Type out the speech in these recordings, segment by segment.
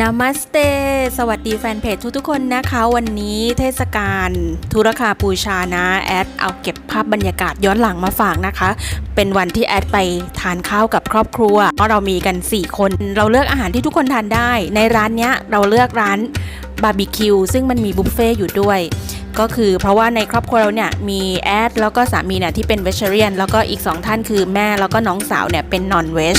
นามัสเต สวัสดีแฟนเพจทุกๆคนนะคะ วันนี้เทศกาลธุรคาปูชานะ แอดเอาเก็บภาพบรรยากาศย้อนหลังมาฝากนะคะ เป็นวันที่แอดไปทานข้าวกับครอบครัว เพราะเรามีกัน 4 คน เราเลือกอาหารที่ทุกคนทานได้ ในร้านเนี้ยเราเลือกร้านบาร์บีคิวซึ่งมันมีบุฟเฟ่ต์อยู่ด้วยก็คือเพราะว่าในครอบครัวเราเนี่ยมีแอดแล้วก็สามีเนี่ยที่เป็นเวชเรียน แล้วก็อีก 2 ท่านคือแม่แล้วก็น้องสาวเนี่ยเป็นนอนเวช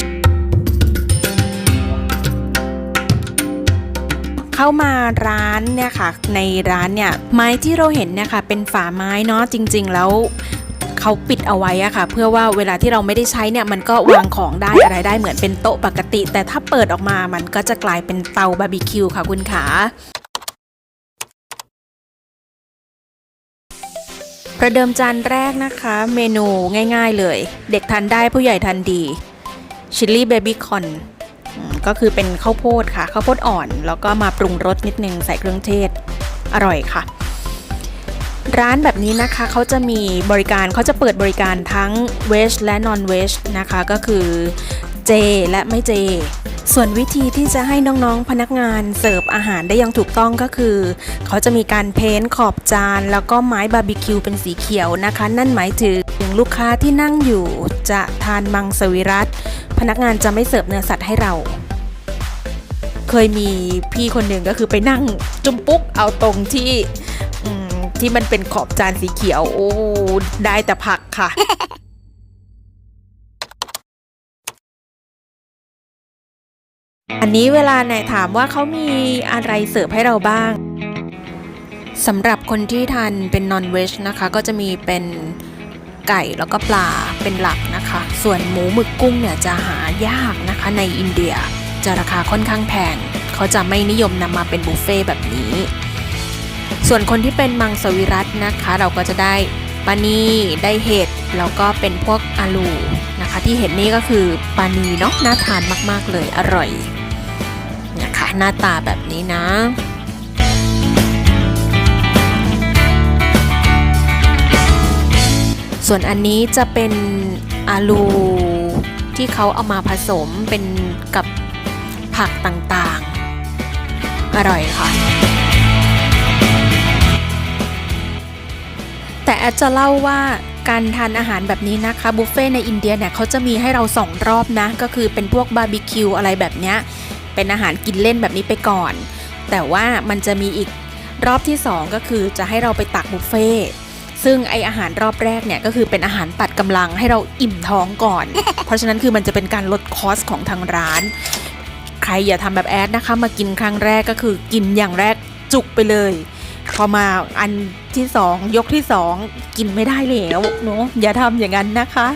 เข้ามาร้านเนี่ยค่ะ ในร้านเนี่ยไม้ที่เราเห็นเนี่ยค่ะเป็นฝาไม้เนาะจริง ๆ แล้วเขาปิดเอาไว้อะค่ะ เพื่อว่าเวลาที่เราไม่ได้ใช้เนี่ยมันก็วางของได้อะไรได้เหมือนเป็นโต๊ะปกติ แต่ถ้าเปิดออกมามันก็จะกลายเป็นเตาบาร์บีคิวค่ะคุณขาประเดิมจานแรกนะคะ เมนูง่ายๆเลย เด็กทานได้ผู้ใหญ่ทานดี ชิลลี่เบบี้คอน ก็คือเป็นข้าวโพดค่ะข้าวโพดอ่อน แล้วก็มาปรุงรสนิดนึงใส่เครื่องเทศอร่อยค่ะ ร้านแบบนี้นะคะเขาจะมีบริการเขาจะเปิดบริการทั้งเวชและนอนเวชนะคะก็คือเจและไม่เจ ส่วนวิธีที่จะให้น้องๆพนักงานเสิร์ฟอาหารได้อย่างถูกต้องก็คือ เขาจะมีการเพ้นขอบจาน แล้วก็ไม้บาร์บีคิวเป็นสีเขียวนะคะ นั่นหมายถึงลูกค้าที่นั่งอยู่จะทานมังสวิรัต พนักงานจะไม่เสิร์ฟเนื้อสัตว์ให้เรา เคยมีพี่คนหนึ่งก็คือไปนั่งจุ่มปุ๊กเอาตรงที่ที่มันเป็นขอบจานสีเขียว โอ้ ได้แต่ผักค่ะ อันนี้เวลาไหนถามว่าเขามีอะไรเสิร์ฟให้เราบ้างสำหรับคนที่ทานเป็นนอนเวจนะคะ ก็จะมีเป็น ไก่แล้วก็ปลาเป็นหลักนะคะ ส่วนหมูหมึกกุ้งเนี่ยจะหายากนะคะในอินเดียจะราคาค่อนข้างแพง เขาจะไม่นิยมนำมาเป็นบุฟเฟ่แบบนี้ ส่วนคนที่เป็นมังสวิรัตนะคะ เราก็จะได้ปานีได้เห็ดแล้วก็เป็นพวกอาลูนะคะ ที่เห็นนี่ก็คือปานีเนาะน่าทานมากๆเลยอร่อยนะคะ หน้าตาแบบนี้นะ ส่วนอันนี้จะเป็นอาลูที่เขาเอามาผสมเป็นกับผักต่างๆ อร่อยค่ะ แต่แอดจะเล่าว่าการทานอาหารแบบนี้นะคะ บุฟเฟ่ในอินเดียเนี่ยเขาจะมีให้เราสองรอบนะ ก็คือเป็นพวกบาร์บีคิวอะไรแบบเนี้ยเป็นอาหารกินเล่นแบบนี้ไปก่อน แต่ว่ามันจะมีอีกรอบที่ 2 ก็คือจะให้เราไปตักบุฟเฟ่ ซึ่งไออาหารรอบแรกเนี่ยก็คือเป็นอาหารตัดกำลังให้เราอิ่มท้องก่อน เพราะฉะนั้นคือมันจะเป็นการลดคอสของทางร้าน ใครอย่าทำแบบแอดนะคะ มากินครั้งแรกก็คือกินอย่างแรกจุกไปเลย พอมาอันที่สองยกที่สองกินไม่ได้แล้วเนาะอย่าทำอย่างนั้นนะคะ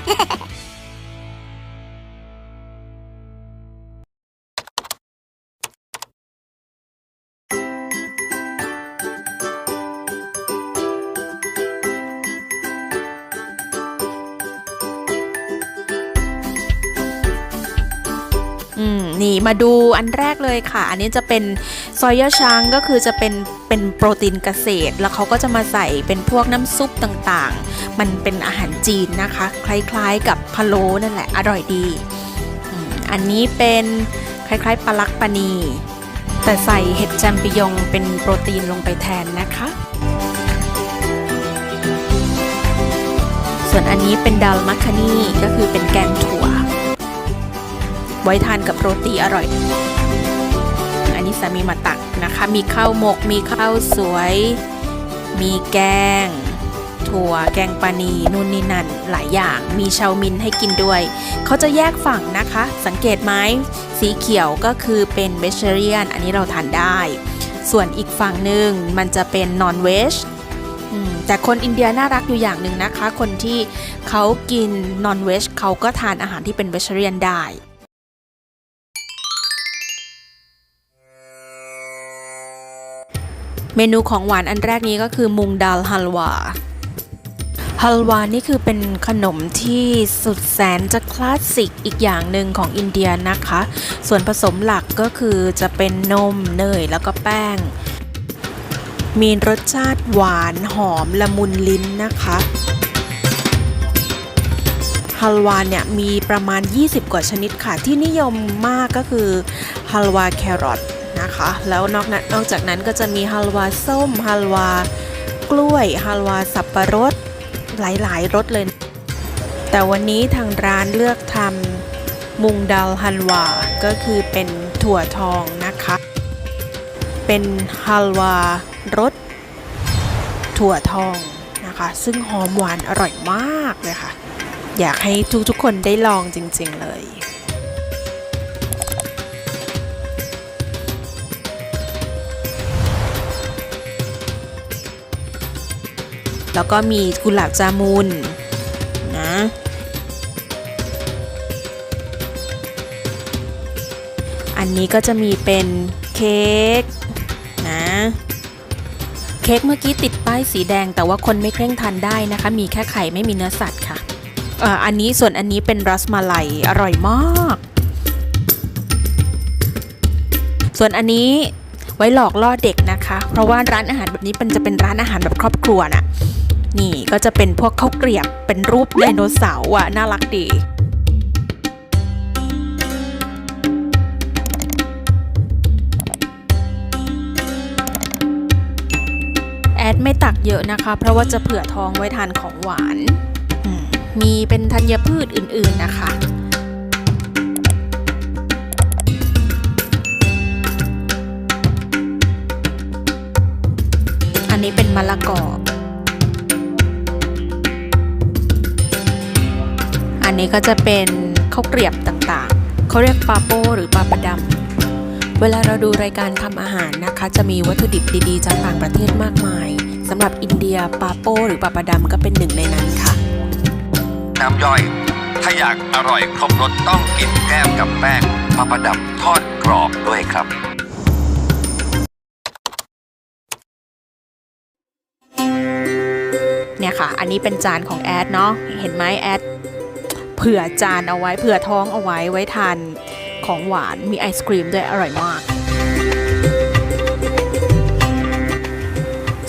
นี่มาดูอันแรกเลยค่ะ อันนี้จะเป็นซอยยาช้างก็คือจะเป็นเป็นโปรตีนเกษตร แล้วเขาก็จะมาใส่เป็นพวกน้ำซุปต่างๆ มันเป็นอาหารจีนนะคะ คล้ายๆกับพะโล้นั่นแหละอร่อยดี อันนี้เป็นคล้ายๆปลาลักปานี แต่ใส่เห็ดแจมปิยองเป็นโปรตีนลงไปแทนนะคะ ส่วนอันนี้เป็นดัลมัคคานีก็คือเป็นแกงถั่ว ไว้ทานกับโรตีอร่อย อันนี้สามีมาตักนะคะ มีข้าวหมก มีข้าวสวย มีแกง ถั่ว แกงปานีนู่นนี่นั่นหลายอย่าง มีชาวมินให้กินด้วย เขาจะแยกฝั่งนะคะ สังเกตไหมสีเขียวก็คือเป็นเวจเรียน อันนี้เราทานได้ ส่วนอีกฝั่งหนึ่งมันจะเป็นนอนเวจแต่คนอินเดียน่ารักอยู่อย่างหนึ่งนะคะ คนที่เขากินนอนเวจเขาก็ทานอาหารที่เป็นเวจเรียนได้ เมนูของหวานอันแรกนี้ก็คือมุงดัลฮัลวาฮัลวานี่คือเป็นขนมที่สุดแสนจะคลาสสิกอีกอย่างหนึ่งของอินเดียนะคะ ส่วนผสมหลักก็คือจะเป็นนมเนยแล้วก็แป้ง มีรสชาติหวานหอมละมุนลิ้นนะคะฮัลวาเนี่ยมีประมาณ 20 กว่าชนิดค่ะ ที่นิยมมากก็คือฮัลวาแครอท นะคะ แล้วนอกนั้นนอกจากนั้นก็จะมีฮัลวาส้มฮัลวากล้วยฮัลวาสับปะรดหลายๆรสเลย แต่วันนี้ทางร้านเลือกทำมุงดัลฮันวา ก็คือเป็นถั่วทองนะคะ เป็นฮัลวารสถั่วทองนะคะ ซึ่งหอมหวานอร่อยมากเลยค่ะ อยากให้ทุกๆคนได้ลองจริงๆเลย แล้วก็มีกุหลาบจามุนนะอันนี้ก็จะมีเป็นเค้กนะเค้กเมื่อกี้ติดป้ายสีแดง แต่ว่าคนไม่เคร่งทานได้นะคะ มีแค่ไข่ไม่มีเนื้อสัตว์ค่ะอ่ออันนี้ส่วนอันนี้เป็นรัสมาลัยอร่อยมาก ส่วนอันนี้ไว้หลอกล่อเด็กนะคะ เพราะว่าร้านอาหารแบบนี้มันจะเป็นร้านอาหารแบบครอบครัวน่ะ นี่ก็จะเป็นพวกข้าวเกรียบเป็นรูปไดโนเสาร์อะ น่ารักดีแอดไม่ตักเยอะนะคะ เพราะว่าจะเผื่อท้องไว้ทานของหวานมมีเป็นธัญพืชอื่นๆนะคะ อันนี้เป็นมะละกอ นนี้ก็จะเป็นข้าวเกรียบต่างๆ เขาเรียกปาโป้หรือปลาประดำ เวลาเราดูรายการทำอาหารนะคะ จะมีวัตถุดิบดีๆ จากต่างประเทศมากมายสำหรับอินเดียปาโป้หรือปลาประดำก็เป็นหนึ่งในนั้นค่ะ น้ำย่อย ถ้าอยากอร่อยครบรสต้องกินแก้มกับแป้งปลาประดับทอดกรอบด้วยครับเนี่ยค่ะ อันนี้เป็นจานของแอดเนาะ เห็นไหมแอดเผื่อจานเอาไว้เผื่อท้องเอาไว้ไว้ทานของหวานมีไอศครีมด้วยอร่อยมาก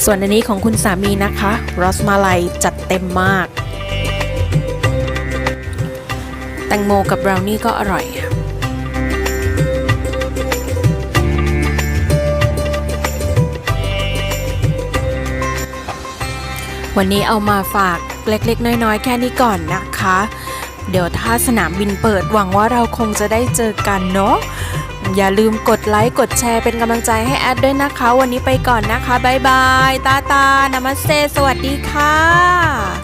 ส่วนอันนี้ของคุณสามีนะคะ รสมาลัยจัดเต็มมาก แตงโมกับบราวนี่ก็อร่อยวันนี้เอามาฝากเล็กๆ น้อยๆ แค่นี้ก่อนนะคะ เดี๋ยวถ้าสนามบินเปิดหวังว่าเราคงจะได้เจอกันเนาะอย่าลืมกดไลค์กดแชร์เป็นกำลังใจให้แอดด้วยนะคะ วันนี้ไปก่อนนะคะ บ๊ายบาย ตาตานามัสเซสวัสดีค่ะ